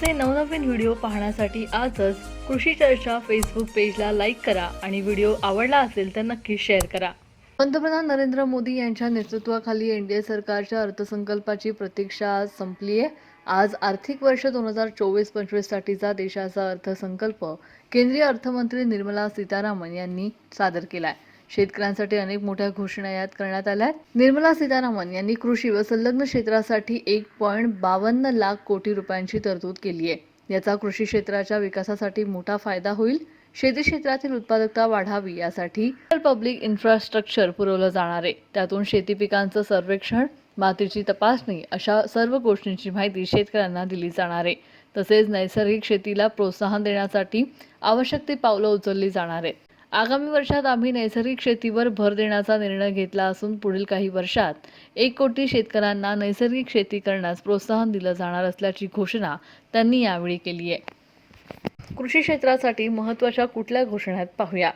आमचे नवनवीन व्हिडिओ पाहण्यासाठी आजच कृषी चर्चा फेसबुक पेजला लाईक करा आणि व्हिडिओ आवडला असेल तर नक्की शेअर करा. पंतप्रधान नरेंद्र मोदी यांच्या नेतृत्वाखाली एनडीए सरकारच्या अर्थसंकल्पाची प्रतीक्षा आज संपली आहे. आज आर्थिक वर्ष दोन हजार चोवीस पंचवीससाठीचा देशाचा अर्थसंकल्प केंद्रीय अर्थमंत्री निर्मला सीतारामन यांनी सादर केला आहे शेतकऱ्यांसाठी अनेक मोठ्या घोषणा यात करण्यात आल्या आहेत निर्मला सीतारामन यांनी कृषी व संलग्न क्षेत्रासाठी एक पॉईंट बावन्न लाख कोटी रुपयांची तरतूद केली आहे. याचा कृषी क्षेत्राच्या विकासासाठी मोठा फायदा होईल. शेती क्षेत्रातील उत्पादकता वाढावी यासाठी पब्लिक इन्फ्रास्ट्रक्चर पुरवलं जाणार आहे. त्यातून शेती पिकांचं सर्वेक्षण मातीची तपासणी अशा सर्व गोष्टींची माहिती शेतकऱ्यांना दिली जाणार आहे. तसेच नैसर्गिक शेतीला प्रोत्साहन देण्यासाठी आवश्यक ती पावलं उचलली जाणार आहेत. आगामी वर्षात आम्ही नैसर्गिक शेतीवर भर देण्याचा निर्णय घेतला असून पुढील काही वर्षात एक कोटी शेतकऱ्यांना नैसर्गिक शेती करण्यास प्रोत्साहन दिलं जाणार असल्याची घोषणा त्यांनी यावेळी केली आहे. कृषी क्षेत्रासाठी महत्त्वाच्या कुठल्या घोषणा पाहूया.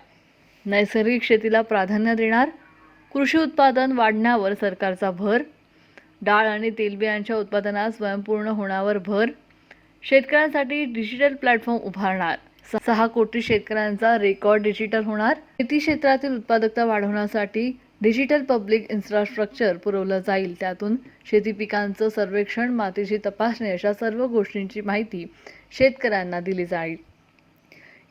नैसर्गिक शेतीला प्राधान्य देणार कृषी उत्पादन वाढण्यावर सरकारचा भर डाळ आणि तेलबियांच्या उत्पादनात स्वयंपूर्ण होण्यावर भर शेतकऱ्यांसाठी डिजिटल प्लॅटफॉर्म उभारणार सहा कोटी शेतकऱ्यांचा रेकॉर्ड डिजिटल होणार. शेती क्षेत्रातील उत्पादकता वाढवण्यासाठी डिजिटल पब्लिक इन्फ्रास्ट्रक्चर पुरवलं जाईल. त्यातून शेती पिकांचं सर्वेक्षण मातीची तपासणी अशा सर्व गोष्टींची माहिती शेतकऱ्यांना दिली जाईल.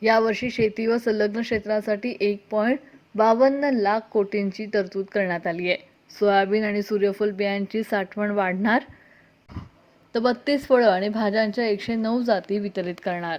यावर्षी शेती व संलग्न क्षेत्रासाठी एक पॉईंट बावन्न लाख कोटींची तरतूद करण्यात आली आहे. सोयाबीन आणि सूर्यफूल बियांची साठवण वाढणार. तर बत्तीस फळं आणि भाज्यांच्या एकशे नऊ जाती वितरित करणार.